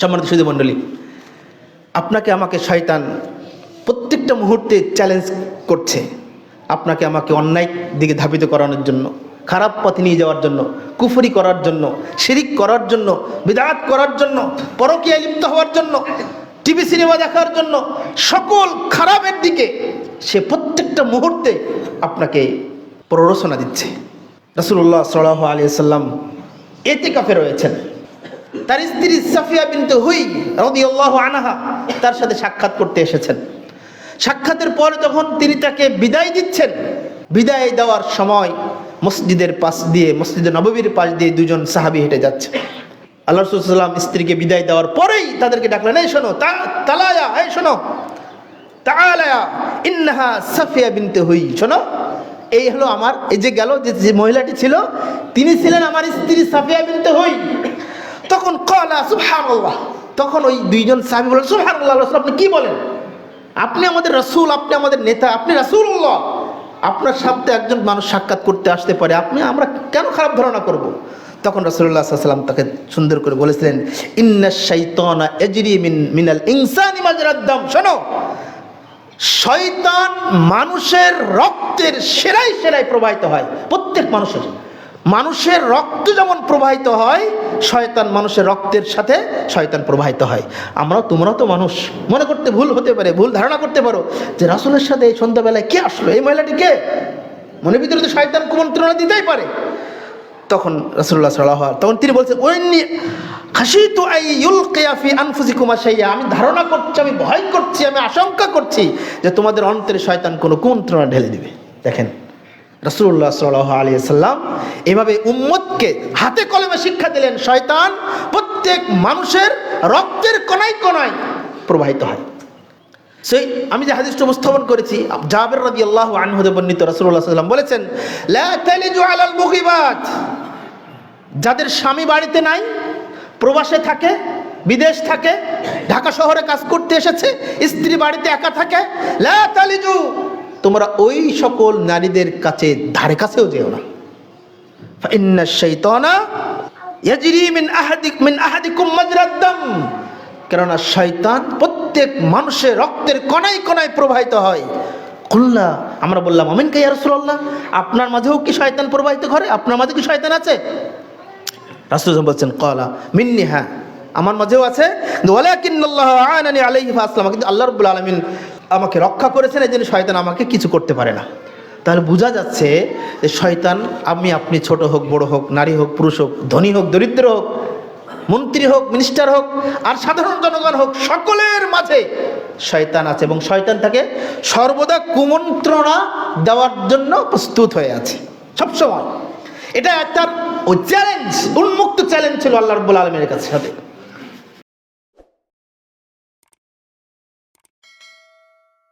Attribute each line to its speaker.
Speaker 1: সম্মানিত সুদী মণ্ডলী, আপনাকে আমাকে শয়তান প্রত্যেকটা মুহূর্তে চ্যালেঞ্জ করছে। আপনাকে আমাকে অন্যায় দিকে ধাবিত করানোর জন্য, খারাপ পথে নিয়ে যাওয়ার জন্য, কুফরি করার জন্য, শিরিক করার জন্য, বিদাত করার জন্য, পরকীয়ায় লিপ্ত হওয়ার জন্য টিভি সিনেমা দেখার জন্য, সকল খারাপের দিকে সে প্রত্যেকটা মুহূর্তে আপনাকে প্ররোচনা দিচ্ছে। রসুল্লাহ সাল্লাহ আলিয়া সাল্লাম এতে কাফে রয়েছেন। তার স্ত্রী সাফিয়া বিনতে হুই রদিয়াল্লাহ আনাহা তার সাথে সাক্ষাৎ করতে এসেছেন। সাক্ষাতের পরে যখন তিনি তাকে বিদায় দিচ্ছেন, বিদায় দেওয়ার সময় মসজিদের পাশ দিয়ে মসজিদের নববীর পাশ দিয়ে দুজন সাহাবি হেঁটে যাচ্ছে। আল্লাহ রসুলাম স্ত্রীকে বিদায় দেওয়ার পরেই তাদেরকে ডাকলেন, এই শোনো তালায়া, এই শোনো, তালায়া, ইন্নাহা সাফিয়া বিনতে হুই, শোনো, এই হলো আমার, এই যে গেল যে মহিলাটি ছিল, তিনি ছিলেন আমার স্ত্রী সাফিয়া বিনতে হুই। তখন কলা, সুবহানাল্লাহ। তখন ওই দুইজন সাহাবি বলেন সুবহানাল্লাহ রাসূল আপনি কি বলেন? আপনি আমাদের রাসূল, আপনি আমাদের নেতা, আপনি রাসূলুল্লাহ। আপনার সাথে একজন মানুষ সাক্ষাৎ করতে আসতে পারে, আপনি, আমরা কেন খারাপ ধারণা করব? তখন আলাইহি ওয়াসাল্লাম তাকে সুন্দর করে বলেছিলেন, ইন্না শাইতানা এজরি মিন, মিনাল ইনসানি মাজরাদদম শোনো, শয়তান মানুষের রক্তের সেরাই সেরাই প্রবাহিত হয়, প্রত্যেক মানুষের। মানুষের রক্ত যেমন প্রবাহিত হয়, শয়তান মানুষের রক্তের সাথে শয়তান প্রবাহিত হয়। আমরাও তোমরাও তো মানুষ। মনে করতে ভুল হতে পারে, ভুল ধারণা করতে পারো। যে রাসুলের সাথে এই সন্ধ্যাবেলায় কে আসলো? এই মহিলাটি কে? মনের ভিতরে তো শয়তান কুমন্ত্রণা দিতেই পারে। তখন রাসুল্লাহ সাল্লাহ তখন তিনি বলছেন ওইনি হাসি তো কেয়াফি আনফুসি কুমার সাইয়া আমি ধারণা করছি, আমি ভয় করছি, আমি আশঙ্কা করছি যে তোমাদের অন্তরে শয়তান কোনো কুমন্ত্রণা ঢেলে দিবে। দেখেন রাসুল্লাহ সাল্লাহ আলী সাল্লাম এভাবে উম্মতকে হাতে কলমে শিক্ষা দিলেন, শয়তান প্রত্যেক মানুষের রক্তের কণায় কণায় প্রবাহিত হয়। সেই আমি যে হাদিসটা উপস্থাপন করেছি, জাবের রাদি আল্লাহ আনহুদে বর্ণিত রাসুল্লাহ সাল্লাম বলেছেন যাদের স্বামী বাড়িতে নাই, প্রবাসে থাকে, বিদেশ থাকে, ঢাকা শহরে কাজ করতে এসেছে, স্ত্রী বাড়িতে একা থাকে তালিজু তোমরা ওই সকল নারীদের কাছে, ধারে কাছেও যেও না। ফাইন্না শাইতানা ইয়াজরি মিন আহাদিক, মিন আহাদিকুম কেননা শয়তান প্রত্যেক মানুষের রক্তের কণায় কণায় প্রবাহিত হয়। কুল্লা, আমরা বললাম, আমিন কে রাসূলুল্লাহ? আপনার মাঝেও কি শয়তান প্রবাহিত করে আপনার মাঝে কি শয়তান আছে? রাসূল বলছেন, কলা, মিন্নি হ্যাঁ আমার মাঝেও আছে। ওয়ালাকিন্নাল্লাহ আনানি আলাইহি ফাসলাম কিন্তু আল্লাহ রাব্বুল আলামিন আমাকে রক্ষা করেছেন, এই জন্য শয়তান আমাকে কিছু করতে পারে না। তাহলে বোঝা যাচ্ছে যে শয়তান, আমি, আপনি ছোট হোক, বড় হোক, নারী হোক, পুরুষ হোক, ধনী হোক, দরিদ্র হোক, মন্ত্রী হোক মিনিস্টার হোক, আর সাধারণ জনগণ হোক, সকলের মাঝে শয়তান আছে এবং শয়তান তাকে সর্বদা কুমন্ত্রণা দেওয়ার জন্য প্রস্তুত হয়ে আছে সবসময়। এটা একটা চ্যালেঞ্জ উন্মুক্ত চ্যালেঞ্জ ছিল আল্লাহ রব্বুল আলমের কাছে। সাথে